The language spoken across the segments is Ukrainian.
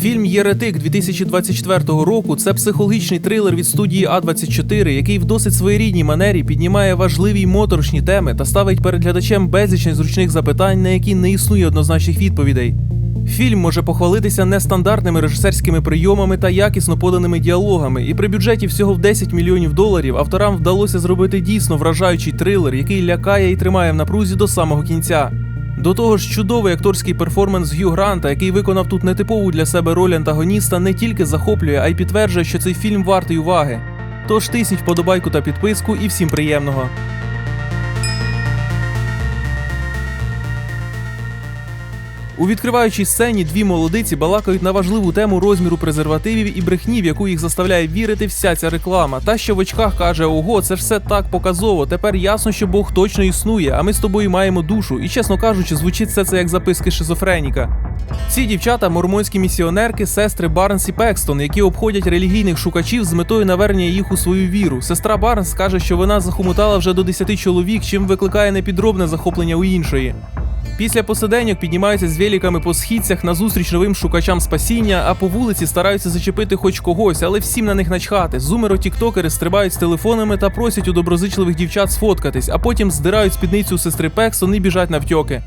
Фільм Єретик 2024 року це психологічний трилер від студії А24, який в досить своєрідній манері піднімає важливі й моторошні теми та ставить перед глядачем безліч незручних запитань, на які не існує однозначних відповідей. Фільм може похвалитися нестандартними режисерськими прийомами та якісно поданими діалогами, і при бюджеті всього в 10 мільйонів доларів авторам вдалося зробити дійсно вражаючий трилер, який лякає і тримає в напрузі до самого кінця. До того ж, чудовий акторський перформанс Г'ю Гранта, який виконав тут нетипову для себе роль антагоніста, не тільки захоплює, а й підтверджує, що цей фільм вартий уваги. Тож тисніть вподобайку та підписку і всім приємного. У відкриваючій сцені дві молодиці балакають на важливу тему розміру презервативів і брехні, в яку їх заставляє вірити вся ця реклама. Та що в очках каже: Ого, це ж все так показово. Тепер ясно, що Бог точно існує, а ми з тобою маємо душу. І чесно кажучи, звучить все це як записки шизофреніка. Ці дівчата мормонські місіонерки, сестри Барнс і Пекстон, які обходять релігійних шукачів з метою навернення їх у свою віру. Сестра Барнс каже, що вона захомутала вже до 10 чоловік, чим викликає непідробне захоплення у іншої. Після посиденьок піднімаються з великами по східцях на зустріч новим шукачам спасіння, а по вулиці стараються зачепити хоч когось, але всім на них начхати. Зумеро тіктокери стрибають з телефонами та просять у доброзичливих дівчат сфоткатись, а потім здирають спідницю сестри Пексон і біжать навтьоки.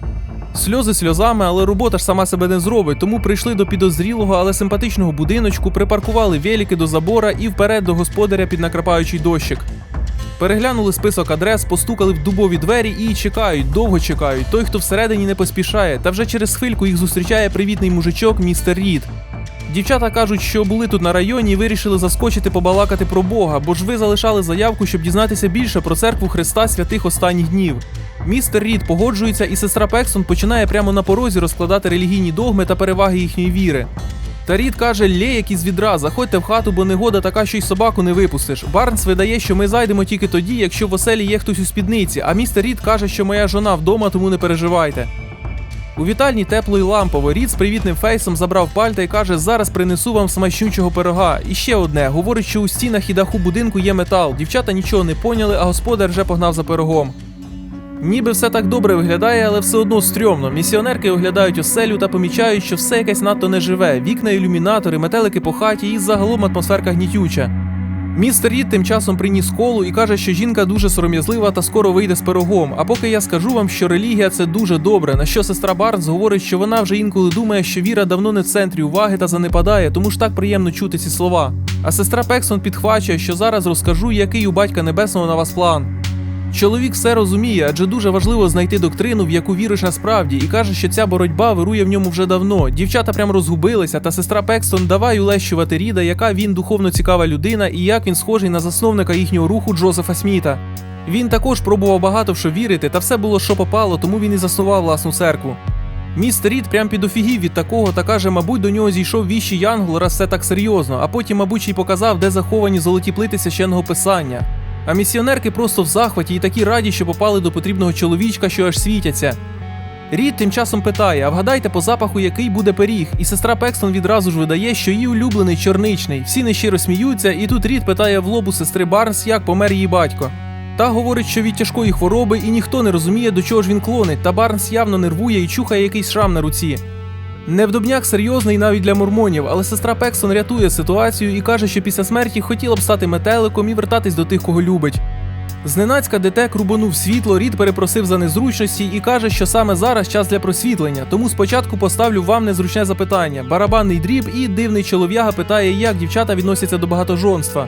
Сльози сльозами, але робота ж сама себе не зробить, тому прийшли до підозрілого, але симпатичного будиночку, припаркували велики до забора і вперед до господаря під накрапаючий дощик. Переглянули список адрес, постукали в дубові двері і чекають, довго чекають. Той, хто всередині не поспішає, та вже через хвильку їх зустрічає привітний мужичок містер Рід. Дівчата кажуть, що були тут на районі і вирішили заскочити побалакати про Бога, бо ж ви залишали заявку, щоб дізнатися більше про церкву Христа святих останніх днів. Містер Рід погоджується, і сестра Пексон починає прямо на порозі розкладати релігійні догми та переваги їхньої віри. Та Рід каже, лє якісь відра, заходьте в хату, бо негода така, що й собаку не випустиш. Барнс видає, що ми зайдемо тільки тоді, якщо в оселі є хтось у спідниці, а містер Рід каже, що моя жона вдома, тому не переживайте. У вітальні тепло й лампово. Рід з привітним фейсом забрав пальта і каже: зараз принесу вам смачнючого пирога. І ще одне: говорить, що у стінах і даху будинку є метал. Дівчата нічого не поняли, а господар вже погнав за пирогом. Ніби все так добре виглядає, але все одно стрьомно. Місіонерки оглядають оселю та помічають, що все якесь надто неживе. Вікна, ілюмінатори, метелики по хаті і загалом атмосферка гнітюча. Містер Рід тим часом приніс колу і каже, що жінка дуже сором'язлива та скоро вийде з пирогом. А поки я скажу вам, що релігія це дуже добре. На що сестра Барнс говорить, що вона вже інколи думає, що віра давно не в центрі уваги та занепадає, тому ж так приємно чути ці слова. А сестра Пексон підхвачує, що зараз розкажу, який у батька небесного на вас план. Чоловік все розуміє, адже дуже важливо знайти доктрину, в яку віриш насправді, і каже, що ця боротьба вирує в ньому вже давно. Дівчата прям розгубилися, та сестра Пекстон давай улещувати Ріда, яка він духовно цікава людина і як він схожий на засновника їхнього руху Джозефа Сміта. Він також пробував багато в що вірити, та все було що попало, тому він і заснував власну церкву. Містер Рід прям підофігів від такого та каже, мабуть, до нього зійшов віщий янгол, раз все так серйозно, а потім, мабуть, й показав, де заховані золоті плити священного писання. А місіонерки просто в захваті і такі раді, що попали до потрібного чоловічка, що аж світяться. Рід тим часом питає: а вгадайте по запаху, який буде пиріг, і сестра Пекстон відразу ж видає, що її улюблений чорничний. Всі нещиро сміються, і тут Рід питає в лобу сестри Барнс, як помер її батько. Та говорить, що від тяжкої хвороби і ніхто не розуміє, до чого ж він клонить, та Барнс явно нервує і чухає якийсь шрам на руці. Невдобняк серйозний навіть для мормонів, але сестра Пексон рятує ситуацію і каже, що після смерті хотіла б стати метеликом і вертатись до тих, кого любить. Зненацька детек рубанув світло, Рід перепросив за незручності і каже, що саме зараз час для просвітлення. Тому спочатку поставлю вам незручне запитання. Барабанний дріб і дивний чолов'яга питає, як дівчата відносяться до багатожонства.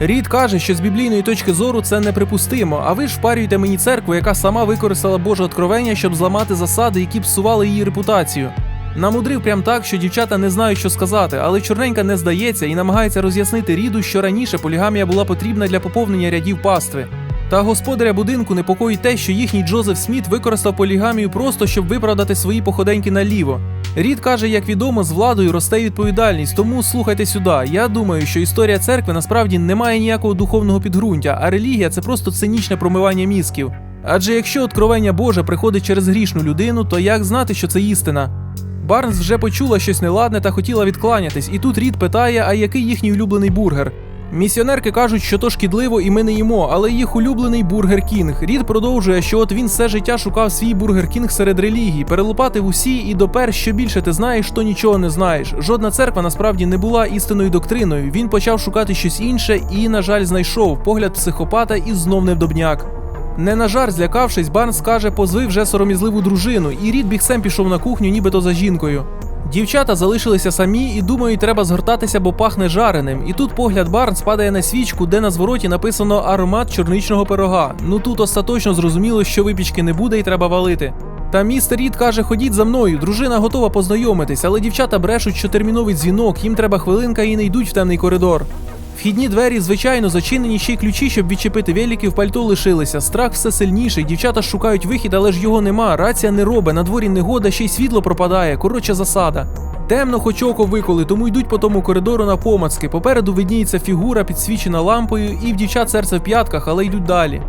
Рід каже, що з біблійної точки зору це неприпустимо, а ви ж впарюєте мені церкву, яка сама використала Боже откровення, щоб зламати засади, які псували її репутацію. Намудрив прям так, що дівчата не знають, що сказати, але чорненька не здається і намагається роз'яснити ріду, що раніше полігамія була потрібна для поповнення рядів пастви. Та господаря будинку непокоїть те, що їхній Джозеф Сміт використав полігамію просто щоб виправдати свої походеньки наліво. Рід каже, як відомо, з владою росте відповідальність, тому слухайте сюди. Я думаю, що історія церкви насправді не має ніякого духовного підґрунтя, а релігія це просто цинічне промивання мізків. Адже якщо откровення Боже приходить через грішну людину, то як знати, що це істина? Барнс вже почула щось неладне та хотіла відкланятись, і тут Рід питає, а який їхній улюблений бургер. Місіонерки кажуть, що то шкідливо і ми не їмо, але їх улюблений бургер Кінг. Рід продовжує, що от він все життя шукав свій бургер Кінг серед релігій, перелопатив усі і допер, що більше ти знаєш, то нічого не знаєш. Жодна церква насправді не була істинною доктриною. Він почав шукати щось інше і, на жаль, знайшов погляд психопата і знов невдобняк. Не на жар злякавшись, Барнс каже, позви вже сором'язливу дружину, і Рід бігцем пішов на кухню, нібито за жінкою. Дівчата залишилися самі і думають, треба згортатися, бо пахне жареним. І тут погляд Барнс падає на свічку, де на звороті написано аромат чорничного пирога. Ну тут остаточно зрозуміло, що випічки не буде і треба валити. Та містер Рід каже, ходіть за мною, дружина готова познайомитись, але дівчата брешуть, що терміновий дзвінок, їм треба хвилинка і не йдуть в темний коридор. Вхідні двері, звичайно, зачинені ще й ключі, щоб відчепити велики, в пальто лишилися. Страх все сильніший. Дівчата шукають вихід, але ж його нема. Рація не робе, на дворі негода, ще й світло пропадає. Коротше, засада. Темно, хоч око виколи, тому йдуть по тому коридору на помацки. Попереду видніється фігура, підсвічена лампою, і в дівчат серце в п'ятках, але йдуть далі.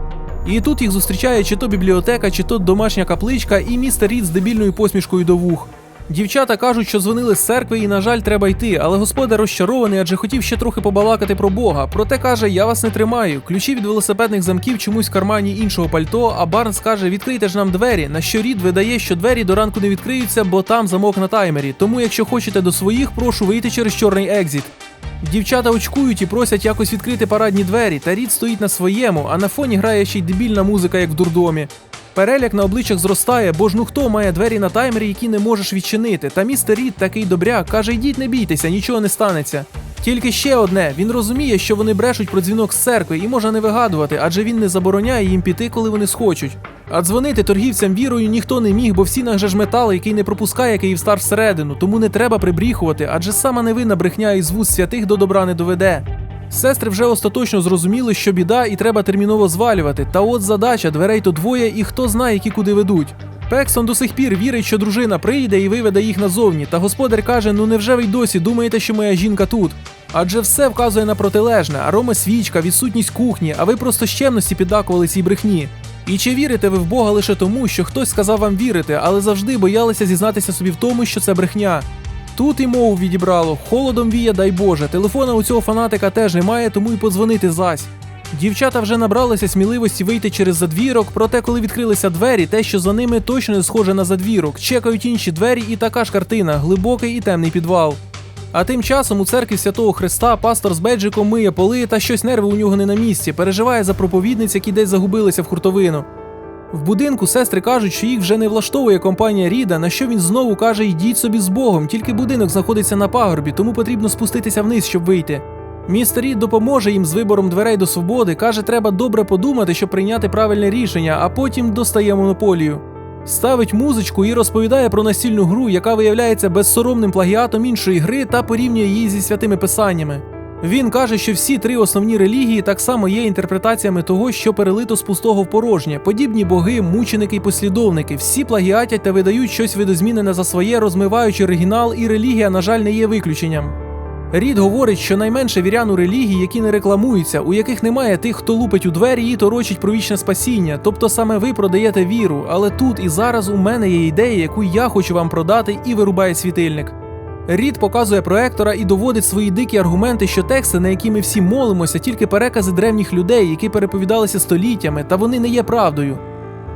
І тут їх зустрічає чи то бібліотека, чи то домашня капличка, і містер Рід з дебільною посмішкою до вух. Дівчата кажуть, що дзвонили з церкви і, на жаль, треба йти, але господар розчарований, адже хотів ще трохи побалакати про Бога. Проте каже, я вас не тримаю. Ключі від велосипедних замків чомусь в кармані іншого пальто, а Барнс каже, відкрийте ж нам двері. На що рід видає, що двері до ранку не відкриються, бо там замок на таймері. Тому, якщо хочете до своїх, прошу вийти через чорний екзіт. Дівчата очкують і просять якось відкрити парадні двері, та рід стоїть на своєму, а на фоні грає ще й дебільна музика, як в дурдомі. Переляк на обличчях зростає, бо ж ну хто має двері на таймері, які не можеш відчинити. Та містер Рід такий добряк, каже: йдіть, не бійтеся, нічого не станеться. Тільки ще одне: він розуміє, що вони брешуть про дзвінок з церкви і може не вигадувати, адже він не забороняє їм піти, коли вони схочуть. А дзвонити торгівцям вірою ніхто не міг, бо всі же ж метал, який не пропускає Київстар всередину, тому не треба прибріхувати, адже сама невинна брехня із вуз святих до добра не доведе. Сестри вже остаточно зрозуміли, що біда і треба терміново звалювати. Та от задача, дверей то двоє, і хто знає, які куди ведуть. Пексон до сих пір вірить, що дружина прийде і виведе їх назовні. Та господар каже: ну невже ви й досі думаєте, що моя жінка тут? Адже все вказує на протилежне, арома свічка, відсутність кухні, а ви просто щемності піддакували цій брехні. І чи вірите ви в Бога лише тому, що хтось сказав вам вірити, але завжди боялися зізнатися собі в тому, що це брехня? Тут і мову відібрало, холодом віє, дай Боже. Телефона у цього фанатика теж немає, тому й подзвонити зась. Дівчата вже набралися сміливості вийти через задвірок, проте, коли відкрилися двері, те, що за ними точно не схоже на задвірок. Чекають інші двері, і така ж картина глибокий і темний підвал. А тим часом у церкві святого Христа пастор з беджиком миє поли, та щось нерви у нього не на місці, переживає за проповідниць, які десь загубилися в хуртовину. В будинку сестри кажуть, що їх вже не влаштовує компанія Ріда, на що він знову каже: йдіть собі з Богом, тільки будинок знаходиться на пагорбі, тому потрібно спуститися вниз, щоб вийти. Містер Рід допоможе їм з вибором дверей до свободи, каже, треба добре подумати, щоб прийняти правильне рішення, а потім достає монополію. Ставить музичку і розповідає про настільну гру, яка виявляється безсоромним плагіатом іншої гри та порівнює її зі святими писаннями. Він каже, що всі три основні релігії так само є інтерпретаціями того, що перелито з пустого в порожнє. Подібні боги, мученики й послідовники, всі плагіатять та видають щось видозмінене за своє, розмиваючи оригінал, і релігія, на жаль, не є виключенням. Рід говорить, що найменше вірян у релігії, які не рекламуються, у яких немає тих, хто лупить у двері і торочить про вічне спасіння. Тобто саме ви продаєте віру, але тут і зараз у мене є ідея, яку я хочу вам продати, і вирубає світильник. Рід показує проектора і доводить свої дикі аргументи, що тексти, на які ми всі молимося, тільки перекази древніх людей, які переповідалися століттями, та вони не є правдою.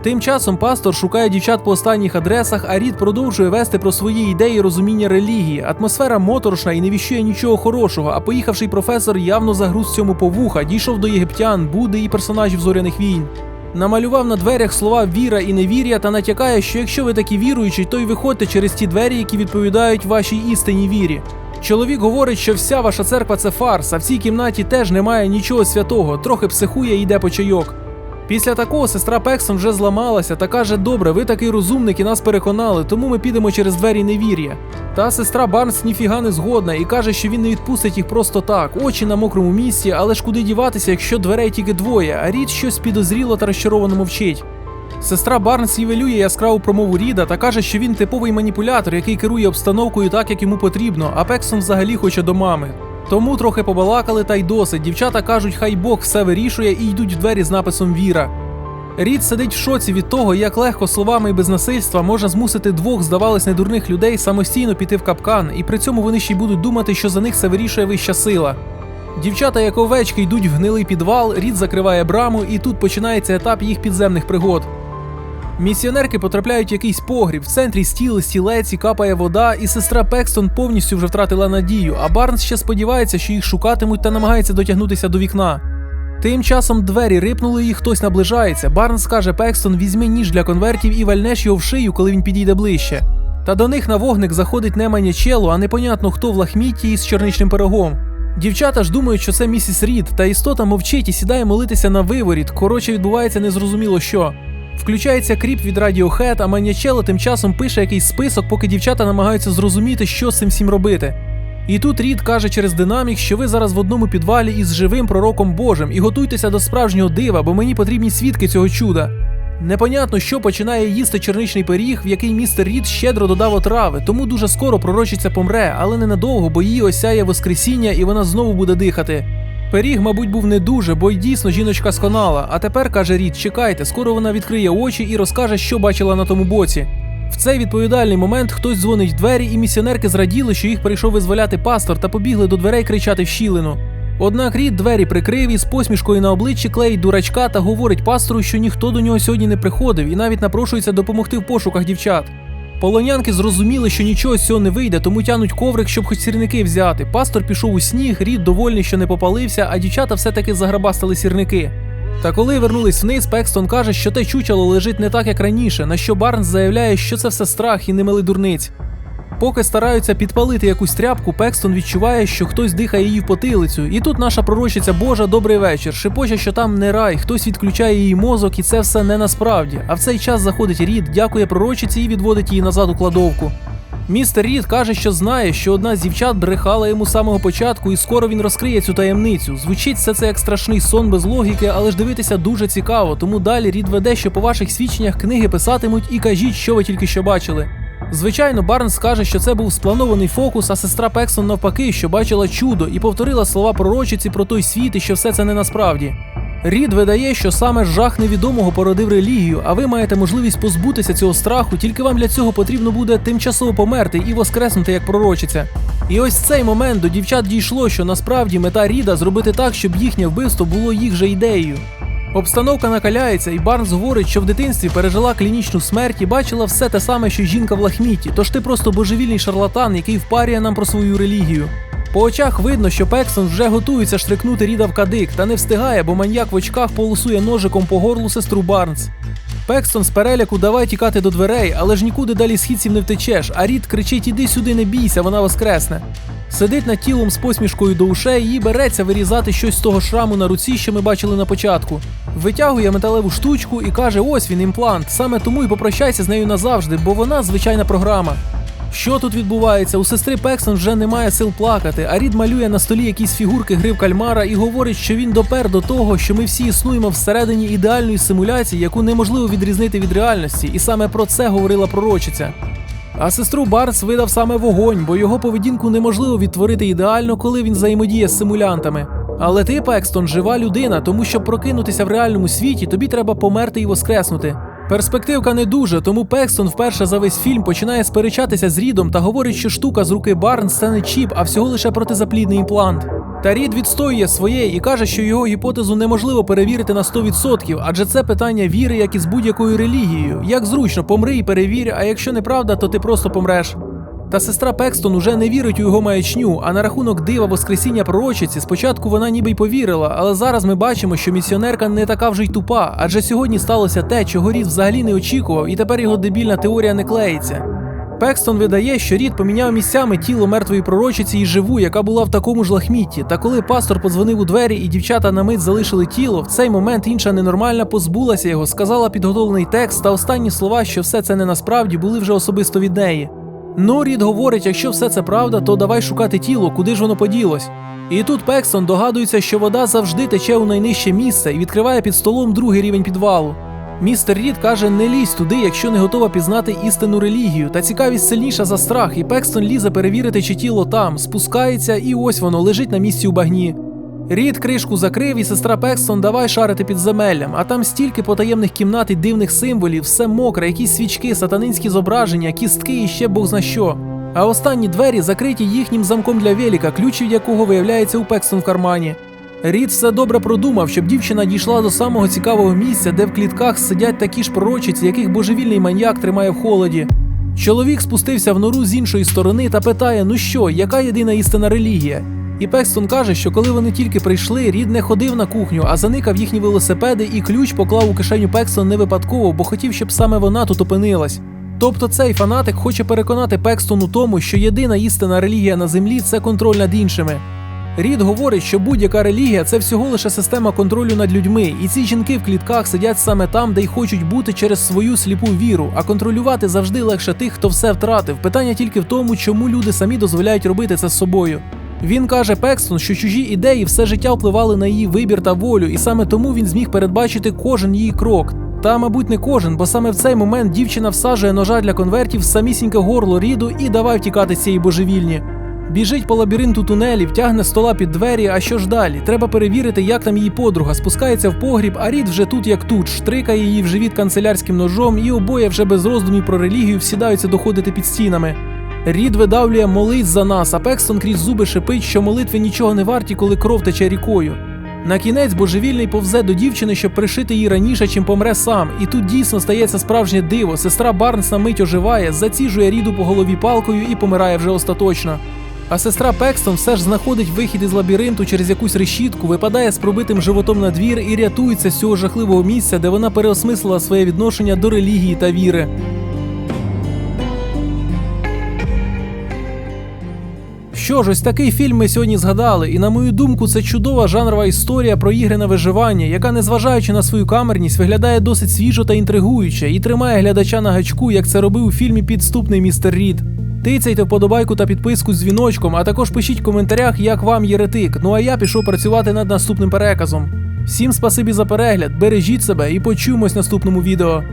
Тим часом пастор шукає дівчат по останніх адресах, а Рід продовжує вести про свої ідеї розуміння релігії. Атмосфера моторошна і не віщує нічого хорошого, а поїхавший професор явно загруз цьому по вуха, дійшов до єгиптян, Буди і персонажів зоряних війн. Намалював на дверях слова віра і невір'я та натякає, що якщо ви такі віруючі, то й виходьте через ті двері, які відповідають вашій істинній вірі. Чоловік говорить, що вся ваша церква це фарс, а в цій кімнаті теж немає нічого святого, трохи психує і йде по чайок. Після такого сестра Пексон вже зламалася та каже: Добре, ви такий розумник і нас переконали, тому ми підемо через двері невір'я. Та сестра Барнс ніфіга не згодна і каже, що він не відпустить їх просто так, очі на мокрому місці, але ж куди діватися, якщо дверей тільки двоє, а рід щось підозріло та розчаровано мовчить. Сестра Барнс нівелює яскраву промову Ріда та каже, що він типовий маніпулятор, який керує обстановкою так, як йому потрібно, а Пексон взагалі хоче до мами. Тому трохи побалакали та й досить. Дівчата кажуть, хай Бог все вирішує і йдуть в двері з написом Віра. Рід сидить в шоці від того, як легко словами і без насильства можна змусити двох, здавалось, недурних людей самостійно піти в капкан, і при цьому вони ще й будуть думати, що за них це вирішує вища сила. Дівчата, як овечки, йдуть в гнилий підвал, Рід закриває браму, і тут починається етап їх підземних пригод. Місіонерки потрапляють в якийсь погріб, в центрі стіл, стілець і капає вода, і сестра Пекстон повністю вже втратила надію, а Барнс ще сподівається, що їх шукатимуть та намагається дотягнутися до вікна. Тим часом двері рипнули і хтось наближається. Барнс каже Пекстон, візьми ніж для конвертів і вальнеш його в шию, коли він підійде ближче. Та до них на вогник заходить не манячело, а непонятно хто в лахмітті із чорничним пирогом. Дівчата ж думають, що це місіс Рід, та істота мовчить і сідає молитися на виворіт. Коротше, відбувається незрозуміло що. Включається кріп від Radiohead, а Манячело тим часом пише якийсь список, поки дівчата намагаються зрозуміти, що з цим всім робити. І тут Рід каже через динамік, що ви зараз в одному підвалі із живим пророком Божим і готуйтеся до справжнього дива, бо мені потрібні свідки цього чуда. Непонятно, що починає їсти черничний пиріг, в який містер Рід щедро додав отрави, тому дуже скоро пророчиця помре, але ненадовго, бо її осяє воскресіння і вона знову буде дихати. Пиріг, мабуть, був не дуже, бо й дійсно жіночка сконала. А тепер каже Рід, чекайте, скоро вона відкриє очі і розкаже, що бачила на тому боці. В цей відповідальний момент хтось дзвонить в двері, і місіонерки зраділи, що їх прийшов визволяти пастор, та побігли до дверей кричати в щілину. Однак Рід двері прикрив і з посмішкою на обличчі клеїть дурачка та говорить пастору, що ніхто до нього сьогодні не приходив і навіть напрошується допомогти в пошуках дівчат. Полонянки зрозуміли, що нічого з цього не вийде, тому тянуть коврик, щоб хоч сірники взяти. Пастор пішов у сніг, рід довольний, що не попалився, а дівчата все-таки заграбастили сірники. Та коли вернулись вниз, Пекстон каже, що те чучело лежить не так, як раніше, на що Барнс заявляє, що це все страх і немили дурниць. Поки стараються підпалити якусь тряпку, Пекстон відчуває, що хтось дихає її в потилицю. І тут наша пророчиця Божа добрий вечір. Шепоче, що там не рай, хтось відключає її мозок, і це все не насправді. А в цей час заходить Рід, дякує пророчиці і відводить її назад у кладовку. Містер Рід каже, що знає, що одна з дівчат брехала йому з самого початку, і скоро він розкриє цю таємницю. Звучить все це як страшний сон без логіки, але ж дивитися дуже цікаво. Тому далі Рід веде, що по ваших свідченнях книги писатимуть і кажіть, що ви тільки що бачили. Звичайно, Барнс каже, що це був спланований фокус, а сестра Пексон навпаки, що бачила чудо і повторила слова пророчиці про той світ і що все це не насправді. Рід видає, що саме жах невідомого породив релігію, а ви маєте можливість позбутися цього страху, тільки вам для цього потрібно буде тимчасово померти і воскреснути як пророчиця. І ось в цей момент до дівчат дійшло, що насправді мета Ріда зробити так, щоб їхнє вбивство було їх же ідеєю. Обстановка накаляється, і Барнс говорить, що в дитинстві пережила клінічну смерть і бачила все те саме, що жінка в лахміті. Тож ти просто божевільний шарлатан, який впарює нам про свою релігію. По очах видно, що Пексон вже готується штрикнути Ріда в кадик, та не встигає, бо маньяк в очках полосує ножиком по горлу сестру Барнс. Пекстон з переляку давай тікати до дверей, але ж нікуди далі східців не втечеш, а Рід кричить Іди сюди, не бійся, вона воскресне. Сидить над тілом з посмішкою до ушей і береться вирізати щось з того шраму на руці, що ми бачили на початку. Витягує металеву штучку і каже: ось він імплант. Саме тому і попрощайся з нею назавжди, бо вона звичайна програма. Що тут відбувається? У сестри Пексон вже немає сил плакати, а Рід малює на столі якісь фігурки гри в кальмара і говорить, що він допер до того, що ми всі існуємо всередині ідеальної симуляції, яку неможливо відрізнити від реальності, і саме про це говорила пророчиця. А сестру Барс видав саме вогонь, бо його поведінку неможливо відтворити ідеально, коли він взаємодіє з симулянтами. Але ти, Пекстон, жива людина, тому щоб прокинутися в реальному світі, тобі треба померти і воскреснути. Перспективка не дуже, тому Пекстон вперше за весь фільм починає сперечатися з Рідом та говорить, що штука з руки Барнс це не чіп, а всього лише протизаплідний імплант. Та Рід відстоює своє і каже, що його гіпотезу неможливо перевірити на 100%, адже це питання віри, як і з будь-якою релігією. Як зручно, помри і перевір, а якщо неправда, то ти просто помреш. Та сестра Пекстон уже не вірить у його маячню, а на рахунок дива Воскресіння пророчиці спочатку вона ніби й повірила, але зараз ми бачимо, що місіонерка не така вже й тупа, адже сьогодні сталося те, чого Рід взагалі не очікував, і тепер його дебільна теорія не клеїться. Пекстон видає, що Рід поміняв місцями тіло мертвої пророчиці і живу, яка була в такому ж лахмітті. Та коли пастор подзвонив у двері і дівчата на мить залишили тіло, в цей момент інша ненормальна позбулася його, сказала підготовлений текст та останні слова, що все це не насправді були вже особисто від неї. Ну, Рід говорить, якщо все це правда, то давай шукати тіло, куди ж воно поділось. І тут Пекстон догадується, що вода завжди тече у найнижче місце і відкриває під столом другий рівень підвалу. Містер Рід каже, не лізь туди, якщо не готова пізнати істинну релігію, та цікавість сильніша за страх, і Пекстон лізе перевірити, чи тіло там, спускається, і ось воно лежить на місці у багні. Рід кришку закрив, і сестра Пекстон давай шарити під земеллям, а там стільки потаємних кімнат і дивних символів, все мокре, якісь свічки, сатанинські зображення, кістки і ще бог зна що. А останні двері закриті їхнім замком для веліка, ключ від якого виявляється у Пекстон в кармані. Рід все добре продумав, щоб дівчина дійшла до самого цікавого місця, де в клітках сидять такі ж пророчиці, яких божевільний маньяк тримає в холоді. Чоловік спустився в нору з іншої сторони та питає: ну що, яка єдина істинна релігія? І Пекстон каже, що коли вони тільки прийшли, Рід не ходив на кухню, а заникав їхні велосипеди і ключ поклав у кишеню Пекстон не випадково, бо хотів, щоб саме вона тут опинилась. Тобто цей фанатик хоче переконати Пекстон у тому, що єдина істинна релігія на землі це контроль над іншими. Рід говорить, що будь-яка релігія це всього лише система контролю над людьми, і ці жінки в клітках сидять саме там, де й хочуть бути через свою сліпу віру, а контролювати завжди легше тих, хто все втратив. Питання тільки в тому, чому люди самі дозволяють робити це з собою. Він каже Пекстон, що чужі ідеї все життя впливали на її вибір та волю, і саме тому він зміг передбачити кожен її крок. Та, мабуть, не кожен, бо саме в цей момент дівчина всаджує ножа для конвертів в самісіньке горло ріду і давай втікати з цієї божевільні. Біжить по лабіринту тунелів, тягне стола під двері. А що ж далі? Треба перевірити, як там її подруга. Спускається в погріб, а рід вже тут, як тут, штрикає її в живіт канцелярським ножом, і обоє вже без роздумів про релігію всідаються доходити під стінами. Рід видавлює молись за нас, а Пекстон крізь зуби шипить, що молитви нічого не варті, коли кров тече рікою. На кінець божевільний повзе до дівчини, щоб пришити її раніше, чим помре сам. І тут дійсно стається справжнє диво. Сестра Барнс на мить оживає, заціжує ріду по голові палкою і помирає вже остаточно. А сестра Пекстон все ж знаходить вихід із лабіринту через якусь решітку, випадає з пробитим животом на двір і рятується з цього жахливого місця, де вона переосмислила своє відношення до релігії та віри. Що ж, ось такий фільм ми сьогодні згадали, і на мою думку, це чудова жанрова історія про ігри на виживання, яка, незважаючи на свою камерність, виглядає досить свіжо та інтригуюче і тримає глядача на гачку, як це робив у фільмі Підступний містер Рід. Тицяйте вподобайку та підписку з дзвіночком, а також пишіть в коментарях, як вам єретик. Ну а я пішов працювати над наступним переказом. Всім спасибі за перегляд, бережіть себе і почуємось в наступному відео.